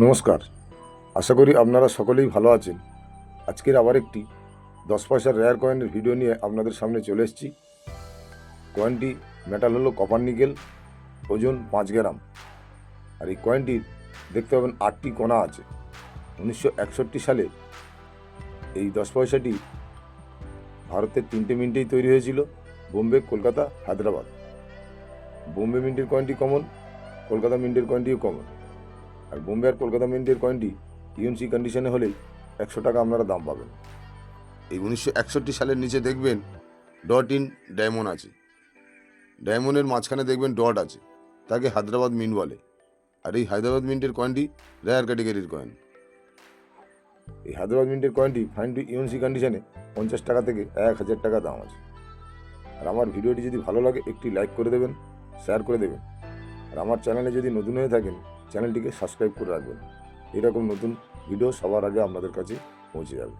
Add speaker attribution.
Speaker 1: নমস্কার। আশা করি আপনারা সকলেই ভালো আছেন। আজকের আবার একটি দশ পয়সার রেয়ার কয়েনের ভিডিও নিয়ে আপনাদের সামনে চলে এসেছি। কয়েনটি মেটাল হলো কপার নিকেল ওজন পাঁচ গ্রাম। আর এই কয়েনটির দেখতে পাবেন আটটি কোণা আছে। উনিশশো একষট্টি সালে এই দশ পয়সাটি ভারতের তিনটে মিন্টেই তৈরি হয়েছিল, বোম্বে, কলকাতা, হায়দ্রাবাদ। বোম্বে মিন্টের কয়েনটি কমন কলকাতা মিন্টের কয়েনটিও কমন আর বোম্বে আর কলকাতা মিন্টের কয়েনটি ইউএনসি কন্ডিশনে হলেই একশো টাকা আপনারা দাম পাবেন। এই উনিশশো একষট্টি সালের নিচে দেখবেন ডট ইন ডায়মন্ড আছে। ডায়মন্ডের মাঝখানে দেখবেন ডট আছে। তাকে হায়দ্রাবাদ মিন্ট বলে। আর এই হায়দ্রাবাদ মিন্টের কয়েনটি রেয়ার ক্যাটেগরির কয়েন এই হায়দ্রাবাদ মিন্টের কয়েনটি ফাইন টু ইউএনসি কন্ডিশনে পঞ্চাশ টাকা থেকে এক হাজার টাকা দাম আছে। আর আমার ভিডিওটি যদি ভালো লাগে একটি লাইক করে দেবেন শেয়ার করে দেবেন। আর আমার চ্যানেলে যদি নতুন হয়ে থাকেন চ্যানেলটিকে সাবস্ক্রাইব করে রাখবেন। এরকম নতুন ভিডিও সবার আগে আপনাদের কাছে পৌঁছে যাবে।